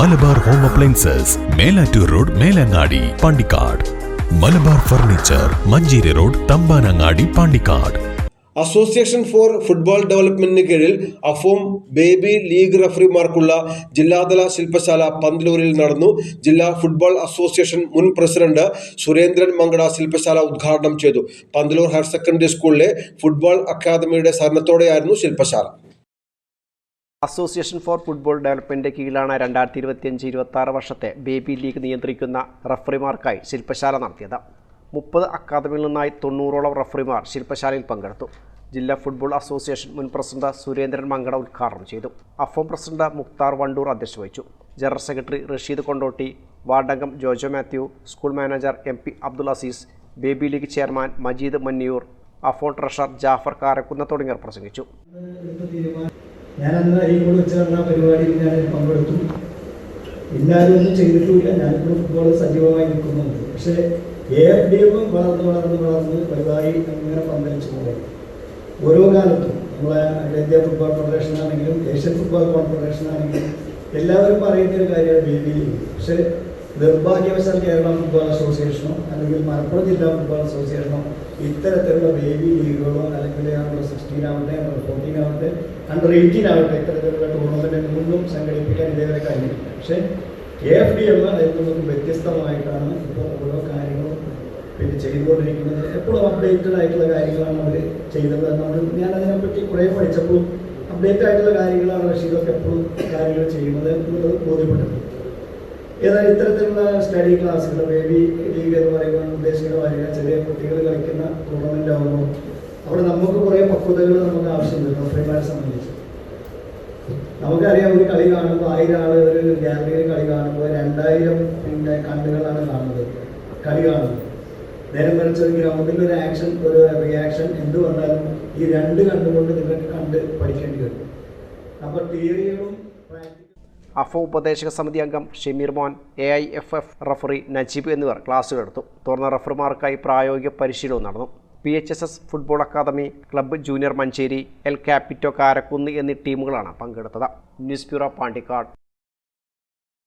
Malabar home appliances Melattur road Melangadi Pandikkad. Malabar furniture Manjeri road Thampanangadi Pandikkad. Association for football ഡെവലപ്മെന്റിന് കീഴിൽ affirm baby league റഫറിമാർക്കുള്ള ജില്ലാതല ശില്പശാല പന്തലൂരിൽ നടന്നു. ജില്ലാ football association മുൻ പ്രസിഡന്റ് സുരേന്ദ്രൻ മങ്കട ശില്പശാല ഉദ്ഘാടനം ചെയ്തു. പന്തലൂർ ഹയർ സെക്കൻഡറി സ്കൂളിലെ ഫുട്ബോൾ അക്കാദമിയുടെ സഹകരണത്തോടെയായിരുന്നു ശില്പശാല. അസോസിയേഷൻ ഫോർ ഫുട്ബോൾ ഡെവലപ്മെന്റിന്റെ കീഴിലാണ് രണ്ടായിരത്തി ഇരുപത്തിയഞ്ച് ഇരുപത്തി വർഷത്തെ ബേബി ലീഗ് നിയന്ത്രിക്കുന്ന റഫറിമാർക്കായി ശില്പശാല നടത്തിയത്. മുപ്പത് അക്കാദമിയിൽ നിന്നായി തൊണ്ണൂറോളം റഫറിമാർ ശില്പശാലയിൽ പങ്കെടുത്തു. ജില്ലാ ഫുട്ബോൾ അസോസിയേഷൻ മുൻ പ്രസിഡന്റ് സുരേന്ദ്രൻ മങ്കട ഉദ്ഘാടനം ചെയ്തു. അഫോം പ്രസിഡന്റ് മുക്താർ വണ്ടൂർ അധ്യക്ഷ വഹിച്ചു. General secretary Rasheed Kondotty വാർഡംഗം Jojo Mathew school manager M P Abdul Azeez baby league chairman Majeed Manniyoor അഫോൺ treasurer Jafar കാരക്കുന്ന തുടങ്ങിയവർ പ്രസംഗിച്ചു. ഞാൻ അന്ന് അതിനോട് വെച്ച് നടന്ന പരിപാടിയിൽ ഞാൻ പങ്കെടുത്തു. എല്ലാവരും ഒന്നും ചെയ്തിട്ടുമില്ല ഞാനിപ്പോൾ ഫുട്ബോൾ സജീവമായി നിൽക്കുന്നുണ്ട്. പക്ഷേ എ വളർന്ന് വളർന്ന് വളർന്ന് വലുതായി അങ്ങനെ പന്തലിച്ചു പോയി ഓരോ കാലത്തും നമ്മളെ അഖിലേന്ത്യാ ഫുട്ബോൾ ഫെഡറേഷൻ ആണെങ്കിലും ഏഷ്യൻ ഫുട്ബോൾ കോൺഫെഡറേഷൻ ആണെങ്കിലും എല്ലാവരും പറയുന്ന ഒരു കാര്യമാണ് ബി ബി പക്ഷേ നിർഭാഗ്യവശാൽ കേരള ഫുട്ബോൾ അസോസിയേഷനോ അല്ലെങ്കിൽ മലപ്പുറം ജില്ലാ ഫുട്ബോൾ അസോസിയേഷനോ ഇത്തരത്തിലുള്ള ബേബി ലീഗുകളോ അല്ലെങ്കിൽ അണ്ടർ സിക്സ്റ്റീൻ ആവട്ടെ അണ്ടർ ഫോർട്ടീൻ ആവട്ടെ അണ്ടർ എയ്റ്റീൻ ആവട്ടെ ഇത്തരത്തിലുള്ള ടൂർണമെന്റുകളൊന്നും സംഘടിപ്പിക്കാൻ ഇതേവരെ കഴിഞ്ഞില്ല പക്ഷേ എ എഫ് ഡി എം അതിൽ നിന്നും വ്യത്യസ്തമായിട്ടാണ് ഇപ്പോൾ ഓരോ കാര്യങ്ങളും പിന്നെ ചെയ്തുകൊണ്ടിരിക്കുന്നത്. എപ്പോഴും അപ്ഡേറ്റഡ് ആയിട്ടുള്ള കാര്യങ്ങളാണ് അവർ ചെയ്തത് നമ്മൾ ഞാൻ അതിനെപ്പറ്റി കുറേ പഠിച്ചപ്പോൾ അപ്ഡേറ്റ് ആയിട്ടുള്ള കാര്യങ്ങളാണ് റഷീദൊക്കെ എപ്പോഴും കാര്യങ്ങൾ ചെയ്യുന്നത് എന്നുള്ളത് ബോധ്യപ്പെട്ടിട്ടുണ്ട് ഏതായാലും ഇത്തരത്തിലുള്ള സ്റ്റഡി ക്ലാസ്സുകൾ ബേബി ലീഗ് എന്ന് പറയുന്ന ഉദ്ദേശിക്കുന്ന കാര്യങ്ങൾ ചെറിയ കുട്ടികൾ കളിക്കുന്ന ടൂർണമെന്റ് ആകുമ്പോൾ അവിടെ നമുക്ക് കുറേ പക്വതകൾ നമുക്ക് ആവശ്യമുണ്ട് റഫറിമാരെ സംബന്ധിച്ച്. നമുക്കറിയാം ഒരു കളി കാണുമ്പോൾ ആയിരം ആൾ ഒരു ഗ്യാലറിയിൽ കളി കാണുമ്പോൾ രണ്ടായിരം പിന്നെ കണ്ണുകളാണ് കാണുന്നത് കളി കാണുന്നത്. നേരം മറിച്ച് ഒരു ഗ്രൗണ്ടിൽ ഒരു ആക്ഷൻ ഒരു റിയാക്ഷൻ എന്ത് വന്നാലും ഈ രണ്ട് കണ്ടുകൊണ്ട് നിങ്ങൾക്ക് കണ്ട് പഠിക്കേണ്ടി വരും. അപ്പോൾ തിയറികളും പ്രാക്ടിക്കലും അഫോ ഉപദേശക സമിതി അംഗം Shameer Mon A I F F referee Najeeb എന്നിവർ ക്ലാസ്സുകളെടുത്തു തുടർന്ന് റഫറിമാർക്കായി പ്രായോഗിക പരിശീലനവും നടന്നു. P H S S football academy club junior Manjeri El Capito Karakkunnu എന്നീ ടീമുകളാണ് പങ്കെടുത്തത്. News bureau Pandikkad.